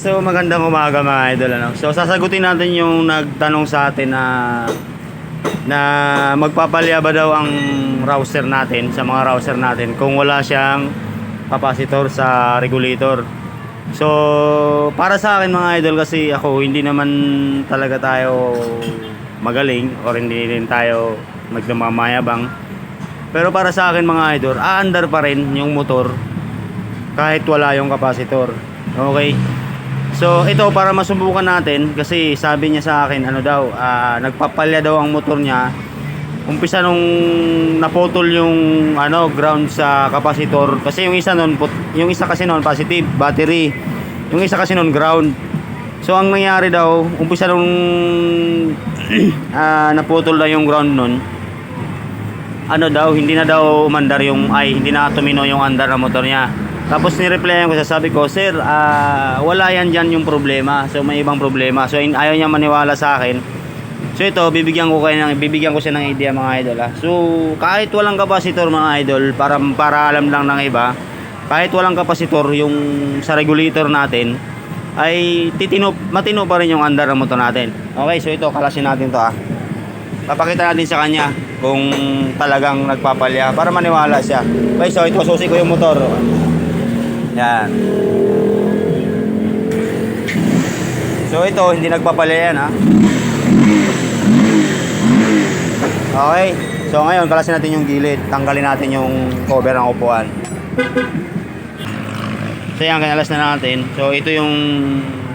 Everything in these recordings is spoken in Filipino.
So magandang umaga mga idol ano. So sasagutin natin yung nagtanong sa atin na na magpapalya ba daw ang router natin sa mga router natin kung wala siyang capacitor sa regulator. So para sa akin mga idol kasi ako hindi naman talaga tayo magaling or hindi rin tayo magmamayabang. Pero para sa akin mga idol, aandar pa rin yung motor kahit wala yung capacitor. Okay? So ito para masubukan natin kasi sabi niya sa akin ano daw ah, nagpapalya daw ang motor niya. Umpisa nung naputol yung ano ground sa capacitor kasi yung isa put- yung isa kasi nun positive battery. Yung isa kasi nun ground. So ang nangyari daw umpisa nung ah, naputol na yung ground nun ano daw hindi na daw umandar yung ay hindi na tumino yung andar ng motor niya tapos ni-replyan ko siya, sabi ko, Sir, ah, wala yan dyan yung problema. So may ibang problema. So in- ayaw niya maniwala sa akin. So ito, bibigyan ko kayo ng bibigyan ko siya ng idea mga idol. ah. So kahit walang kapasitor mga idol, para para alam lang ng iba, kahit walang kapasitor yung sa regulator natin, ay titino, matino pa rin yung andar ng motor natin. Okay, so ito, kalasin natin to ah. Papakita natin sa kanya kung talagang nagpapalya para maniwala siya. Okay, so ito, susi ko yung motor. Yan. So ito, hindi nagpapalya yan ha. Okay. So ngayon, kalasin natin yung gilid. Tanggalin natin yung cover ng upuan. So yan, kinalas na natin. So ito yung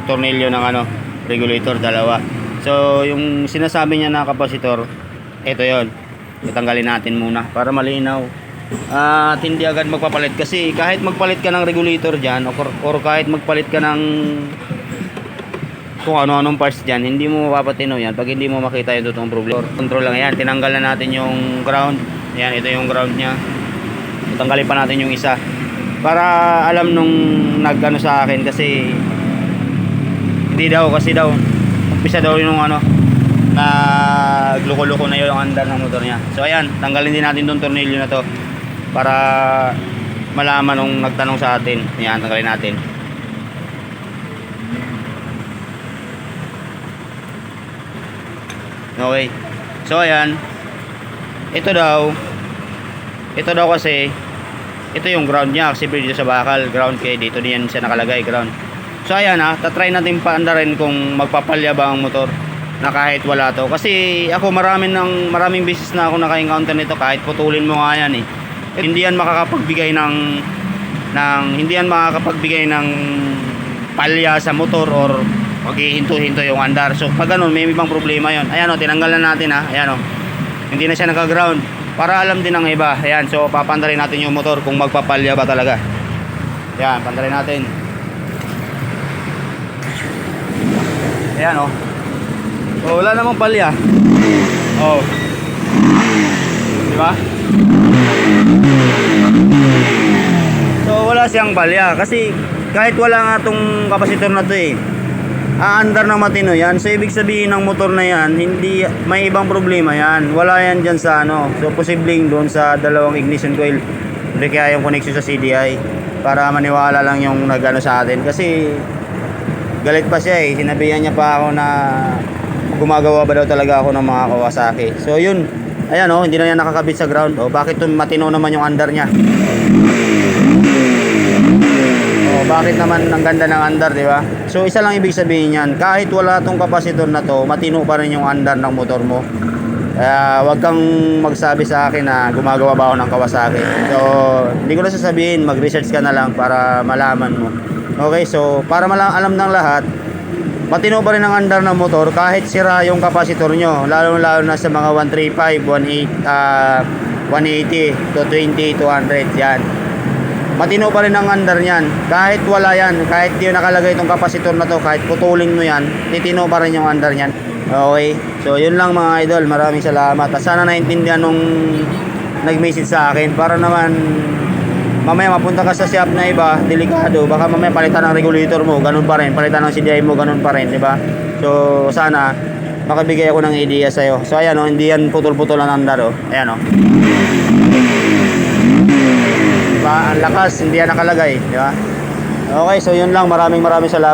tornilyo ng ano, regulator, dalawa. So yung sinasabi niya na kapasitor, ito yon. Itanggalin natin muna para malinaw. At hindi agad magpapalit kasi kahit magpalit ka ng regulator dyan or, or kahit magpalit ka ng kung ano-anong parts dyan, hindi mo mapapatino yan pag hindi mo makita yung totoong problema. Control lang yan. Tinanggal na natin yung ground. Yan, ito yung ground niya. Tanggalin pa natin yung isa. Para alam nung nag-ano sa akin kasi hindi daw kasi daw umpisa daw yung ano na luko-luko na yung andar ng motor niya. So ayan, tanggalin din natin tong tornilyo na to para malaman nung nagtanong sa atin. Ayan, tanggalin natin. Okay. So ayan. Ito daw ito daw kasi ito yung ground niya kasi dito sa bakal ground kaya dito din siya nakalagay ground. So ayan ha, tatry natin paandarin kung magpapalya ba ang motor na kahit wala to. Kasi ako maraming ng maraming beses na ako naka-encounter nito kahit putulin mo nga yan eh. Hindi yan makakapagbigay ng ng hindi yan makakapagbigay ng palya sa motor or maghihinto-hinto yung andar. So pag ganun, may ibang problema yon. Ayan o, tinanggal na natin ha. Ayan o. Hindi na siya naka-ground. Para alam din ng iba. Ayan, so papandarin natin yung motor kung magpapalya ba talaga. Ayan, pandarin natin. Ayan o. Oh, wala namang palya. Oh. Di ba? So wala siyang palya kasi kahit wala nga tong kapasitor na to eh aandar ng matino yan. So ibig sabihin ng motor na yan hindi may ibang problema yan. Wala yan dyan sa ano. So posibleng doon sa dalawang ignition coil hindi kaya yung connection sa CDI para maniwala lang yung nagano sa atin. Kasi galit pa siya eh. Sinabihan niya pa ako na gumagawa ba daw talaga ako ng mga Kawasaki. So yun. Ayan oh hindi na yan nakakabit sa ground. Oh bakit matino naman yung andar niya Oh, bakit naman ang ganda ng andar, di ba? So, isa lang ibig sabihin niyan, kahit wala tong kapasitor na to, matino pa rin yung andar ng motor mo. Kaya, wag kang magsabi sa akin na gumagawa ba ako ng Kawasaki. So, hindi ko na sasabihin, mag-research ka na lang para malaman mo. Okay, so, para malang alam ng lahat, matino pa rin ang andar ng motor kahit sira yung kapasitor nyo. Lalo-lalo na sa mga 135, 18, ah, 180 to 20, 200, yan matino pa rin ang andar niyan. Kahit wala yan, kahit di nakalagay itong kapasitor na to, kahit putulin mo yan, titino pa rin yung andar niyan. Okay? So, yun lang mga idol. Maraming salamat. At sana naintindihan nung nag-message sa akin para naman mamaya mapunta ka sa shop na iba, delikado. Baka mamaya palitan ng regulator mo, ganun pa rin. Palitan ng CDI mo, ganun pa rin, di ba? So, sana makabigay ako ng idea sa'yo. So, ayan o, hindi yan putol-putol ang andar o. Ayan o. Diba? Ang lakas, hindi yan nakalagay, di ba? Okay, so yun lang. Maraming maraming salamat.